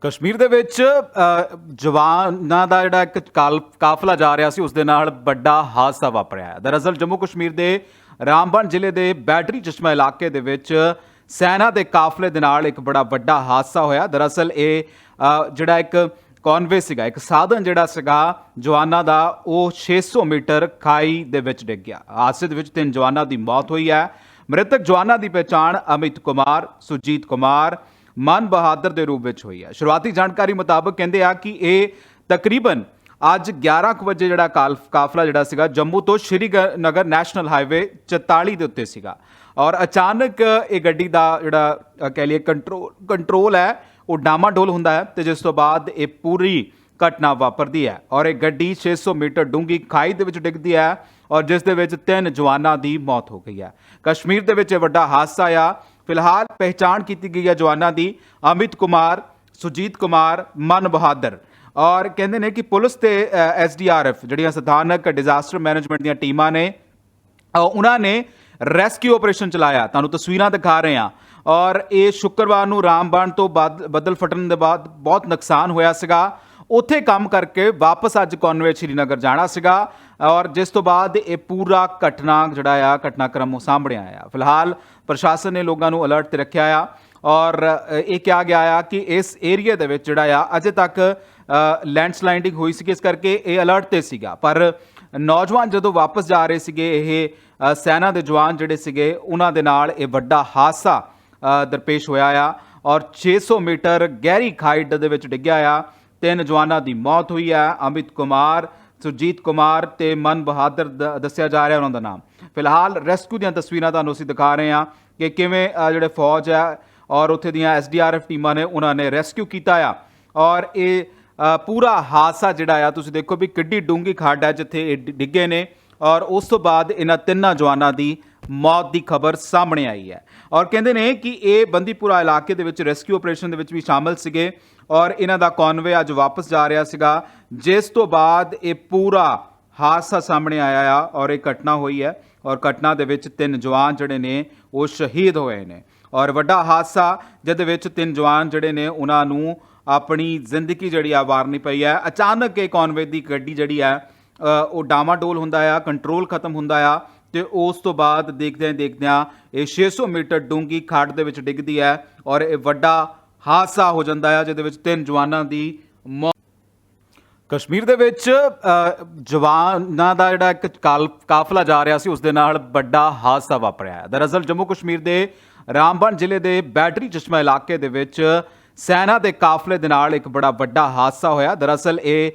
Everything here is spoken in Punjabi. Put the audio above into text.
ਕਸ਼ਮੀਰ ਦੇ ਵਿੱਚ ਜਵਾਨਾਂ ਦਾ ਜਿਹੜਾ ਇੱਕ ਕਾਲ- ਕਾਫਲਾ ਜਾ ਰਿਹਾ ਸੀ, ਉਸ ਦੇ ਨਾਲ ਵੱਡਾ ਹਾਦਸਾ ਵਾਪਰਿਆ ਹੈ। ਦਰਅਸਲ ਜੰਮੂ ਕਸ਼ਮੀਰ ਦੇ ਰਾਮਬਨ ਜ਼ਿਲ੍ਹੇ ਦੇ ਬੈਟਰੀ ਚਸ਼ਮਾ ਇਲਾਕੇ ਦੇ ਵਿੱਚ ਸੈਨਾ ਦੇ ਕਾਫਲੇ ਦੇ ਨਾਲ ਇੱਕ ਬੜਾ ਵੱਡਾ ਹਾਦਸਾ ਹੋਇਆ। ਦਰਅਸਲ ਇਹ ਜਿਹੜਾ ਇੱਕ ਕਨਵੇ ਸੀਗਾ, ਇੱਕ ਸਾਧਨ ਜਿਹੜਾ ਸੀਗਾ ਜਵਾਨਾਂ ਦਾ, ਉਹ 600 ਮੀਟਰ ਖਾਈ ਦੇ ਵਿੱਚ ਡਿੱਗ ਗਿਆ। ਹਾਦਸੇ ਦੇ ਵਿੱਚ ਤਿੰਨ ਜਵਾਨਾਂ ਦੀ ਮੌਤ ਹੋਈ ਹੈ। ਮ੍ਰਿਤਕ ਜਵਾਨਾਂ ਦੀ ਪਛਾਣ ਅਮਿਤ ਕੁਮਾਰ ਸੁਜੀਤ ਕੁਮਾਰ ਮਨ ਬਹਾਦਰ ਦੇ ਰੂਪ ਵਿੱਚ ਹੋਈ ਹੈ। ਸ਼ੁਰੂਆਤੀ ਜਾਣਕਾਰੀ ਮੁਤਾਬਕ ਕਹਿੰਦੇ ਆ ਕਿ ਇਹ ਤਕਰੀਬਨ ਅੱਜ 11 ਕੁ ਵਜੇ ਜਿਹੜਾ ਕਾਲ- ਕਾਫਲਾ ਜਿਹੜਾ ਸੀਗਾ, ਜੰਮੂ ਤੋਂ ਸ਼੍ਰੀ ਨਗਰ ਨੈਸ਼ਨਲ ਹਾਈਵੇ 44 ਦੇ ਉੱਤੇ ਸੀਗਾ। ਔਰ ਅਚਾਨਕ ਇਹ ਗੱਡੀ ਦਾ ਜਿਹੜਾ ਕਹਿ ਲਈਏ ਕੰਟਰੋਲ ਕੰਟਰੋਲ ਹੈ, ਉਹ ਡਾਮਾਡੋਲ ਹੁੰਦਾ ਹੈ ਤੇ ਜਿਸ ਤੋਂ ਬਾਅਦ ਇਹ ਪੂਰੀ ਘਟਨਾ ਵਾਪਰਦੀ ਹੈ। ਔਰ ਇਹ ਗੱਡੀ 600 ਮੀਟਰ ਡੂੰਗੀ ਖਾਈ ਦੇ ਵਿੱਚ ਡਿੱਗਦੀ ਹੈ ਔਰ ਜਿਸ ਦੇ ਵਿੱਚ ਤਿੰਨ ਜਵਾਨਾਂ ਦੀ ਮੌਤ ਹੋ ਗਈ ਹੈ। ਕਸ਼ਮੀਰ ਦੇ ਵਿੱਚ ਇਹ ਵੱਡਾ ਹਾਦਸਾ ਆ ਫਿਲਹਾਲ ਪਹਿਚਾਣ ਕੀਤੀ ਗਈ ਹੈ ਜਵਾਨਾਂ ਦੀ, ਅਮਿਤ ਕੁਮਾਰ, ਸੁਜੀਤ ਕੁਮਾਰ, ਮਨ ਬਹਾਦਰ। ਔਰ ਕਹਿੰਦੇ ਨੇ ਕਿ ਪੁਲਿਸ ਤੇ ਐਸਡੀਆਰਐਫ ਜਿਹੜੀਆਂ ਸਥਾਨਕ ਡਿਜ਼ਾਸਟਰ ਮੈਨੇਜਮੈਂਟ ਦੀਆਂ ਟੀਮਾਂ ਨੇ ਉਹਨਾਂ ਨੇ ਰੈਸਕਿਊ ਆਪਰੇਸ਼ਨ ਚਲਾਇਆ। ਤੁਹਾਨੂੰ ਤਸਵੀਰਾਂ ਦਿਖਾ ਰਹੇ ਹਾਂ। ਔਰ ਇਹ ਸ਼ੁੱਕਰਵਾਰ ਨੂੰ ਰਾਮਬਾਣ ਤੋਂ ਬਾਦਲ ਬੱਦਲ ਫਟਣ ਦੇ ਬਾਅਦ ਬਹੁਤ ਨੁਕਸਾਨ ਹੋਇਆ ਸੀਗਾ। ਉੱਥੇ ਕੰਮ ਕਰਕੇ ਵਾਪਸ ਅੱਜ ਕਨਵੇ ਸ਼੍ਰੀਨਗਰ ਜਾਣਾ ਸੀਗਾ ਔਰ ਜਿਸ ਤੋਂ ਬਾਅਦ ਇਹ ਪੂਰਾ ਘਟਨਾ ਜਿਹੜਾ ਆ, ਘਟਨਾਕ੍ਰਮ ਉਹ ਸਾਹਮਣੇ ਆਇਆ। ਫਿਲਹਾਲ ਪ੍ਰਸ਼ਾਸਨ ਨੇ ਲੋਕਾਂ ਨੂੰ ਅਲਰਟ ਤੇ ਰੱਖਿਆ ਆ ਔਰ ਇਹ ਕਿਹਾ ਗਿਆ ਆ ਕਿ ਇਸ ਏਰੀਆ ਦੇ ਵਿੱਚ ਜਿਹੜਾ ਆ, ਅਜੇ ਤੱਕ ਲੈਂਡਸਲਾਈਡਿੰਗ ਹੋਈ ਸੀ ਇਸ ਕਰਕੇ ਇਹ ਅਲਰਟ ਤੇ ਸੀਗਾ। ਪਰ ਨੌਜਵਾਨ ਜਦੋਂ ਵਾਪਸ ਜਾ ਰਹੇ ਸੀਗੇ, ਇਹ ਸੈਨਾ ਦੇ ਜਵਾਨ ਜਿਹੜੇ ਸੀਗੇ, ਉਹਨਾਂ ਦੇ ਨਾਲ ਇਹ ਵੱਡਾ ਹਾਦਸਾ ਦਰਪੇਸ਼ ਹੋਇਆ ਆ ਔਰ 600 ਮੀਟਰ ਗਹਿਰੀ ਖਾਈਡ ਦੇ ਵਿੱਚ ਡਿੱਗਿਆ ਆ। ਤਿੰਨ ਜਵਾਨਾਂ ਦੀ ਮੌਤ ਹੋਈ ਹੈ, ਅਮਿਤ ਕੁਮਾਰ, ਸੁਰਜੀਤ ਕੁਮਾਰ ਤੇ ਮਨ ਬਹਾਦਰ ਦ- ਦੱਸਿਆ ਜਾ ਰਿਹਾ ਉਹਨਾਂ ਦਾ ਨਾਮ। ਫਿਲਹਾਲ ਰੈਸਕਿਊ ਦੀਆਂ ਤਸਵੀਰਾਂ ਤੁਹਾਨੂੰ ਅਸੀਂ ਦਿਖਾ ਰਹੇ ਹਾਂ ਕਿ ਕਿਵੇਂ ਜਿਹੜੇ ਫੌਜ ਹੈ ਔਰ ਉੱਥੇ ਦੀਆਂ ਐਸਡੀਆਰਐਫ ਟੀਮਾਂ ਨੇ ਉਹਨਾਂ ਨੇ ਰੈਸਕਿਊ ਕੀਤਾ ਆ। ਔਰ ਇਹ ਪੂਰਾ ਹਾਦਸਾ ਜਿਹੜਾ ਆ, ਤੁਸੀਂ ਦੇਖੋ ਵੀ ਕਿੱਡੀ ਡੂੰਗੀ ਖੱਡ ਹੈ ਜਿੱਥੇ ਇਹ ਡਿ- ਡਿੱਗੇ ਨੇ। ਔਰ ਉਸ ਤੋਂ ਬਾਅਦ ਇਹਨਾਂ ਤਿੰਨਾਂ ਜਵਾਨਾਂ ਦੀ ਮੌਤ ਦੀ ਖਬਰ ਸਾਹਮਣੇ ਆਈ ਹੈ। ਔਰ ਕਹਿੰਦੇ ਨੇ ਕਿ ਇਹ ਬੰਦੀਪੁਰਾ ਇਲਾਕੇ ਦੇ ਵਿੱਚ ਰੈਸਕਿਊ ਆਪਰੇਸ਼ਨ ਦੇ ਵਿੱਚ ਵੀ ਸ਼ਾਮਲ ਸੀਗੇ ਔਰ ਇਹਨਾਂ ਦਾ ਕਨਵੇ ਅੱਜ ਵਾਪਸ ਜਾ ਰਿਹਾ ਸੀਗਾ। ਜਿਸ ਤੋਂ ਬਾਅਦ ਇਹ ਪੂਰਾ ਹਾਦਸਾ ਸਾਹਮਣੇ ਆਇਆ ਆ ਔਰ ਇਹ ਘਟਨਾ ਹੋਈ ਹੈ ਔਰ ਘਟਨਾ ਦੇ ਵਿੱਚ ਤਿੰਨ ਜਵਾਨ ਜਿਹੜੇ ਨੇ ਉਹ ਸ਼ਹੀਦ ਹੋਏ ਨੇ। ਔਰ ਵੱਡਾ ਹਾਦਸਾ, ਜਿਹਦੇ ਵਿੱਚ ਤਿੰਨ ਜਵਾਨ ਜਿਹੜੇ ਨੇ ਉਹਨਾਂ ਨੂੰ ਆਪਣੀ ਜ਼ਿੰਦਗੀ ਜਿਹੜੀ ਆ ਵਾਰਨੀ ਪਈ ਹੈ। ਅਚਾਨਕ ਇਹ ਕਨਵੇ ਦੀ ਗੱਡੀ ਜਿਹੜੀ ਆ ਉਹ ਡਾਮਾਡੋਲ ਹੁੰਦਾ ਆ ਕੰਟਰੋਲ ਖਤਮ ਹੁੰਦਾ ਆ ਤੇ ਉਸ ਤੋਂ ਬਾਅਦ ਦੇਖਦਿਆਂ ਦੇਖਦਿਆਂ ਇਹ 600 ਮੀਟਰ ਡੂੰਗੀ ਖਾੜ ਦੇ ਵਿੱਚ ਡਿੱਗਦੀ ਹੈ ਔਰ ਇਹ ਵੱਡਾ ਹਾਦਸਾ ਹੋ ਜਾਂਦਾ ਹੈ, ਜਿਹਦੇ ਵਿੱਚ ਤਿੰਨ ਜਵਾਨਾਂ ਦੀ ਮੌਤ ਕਸ਼ਮੀਰ ਦੇ ਵਿੱਚ ਜਵਾਨਾਂ ਦਾ ਜਿਹੜਾ ਇੱਕ ਕਾਲ- ਕਾਫਲਾ ਜਾ ਰਿਹਾ ਸੀ, ਉਸ ਦੇ ਨਾਲ ਵੱਡਾ ਹਾਦਸਾ ਵਾਪਰਿਆ ਹੈ। ਦਰਅਸਲ ਜੰਮੂ ਕਸ਼ਮੀਰ ਦੇ ਰਾਮਬਨ ਜ਼ਿਲ੍ਹੇ ਦੇ ਬੈਟਰੀ ਚਸ਼ਮਾ ਇਲਾਕੇ ਦੇ ਵਿੱਚ ਸੈਨਾ ਦੇ ਕਾਫਲੇ ਦੇ ਨਾਲ ਇੱਕ ਬੜਾ ਵੱਡਾ ਹਾਦਸਾ ਹੋਇਆ। ਦਰਅਸਲ ਇਹ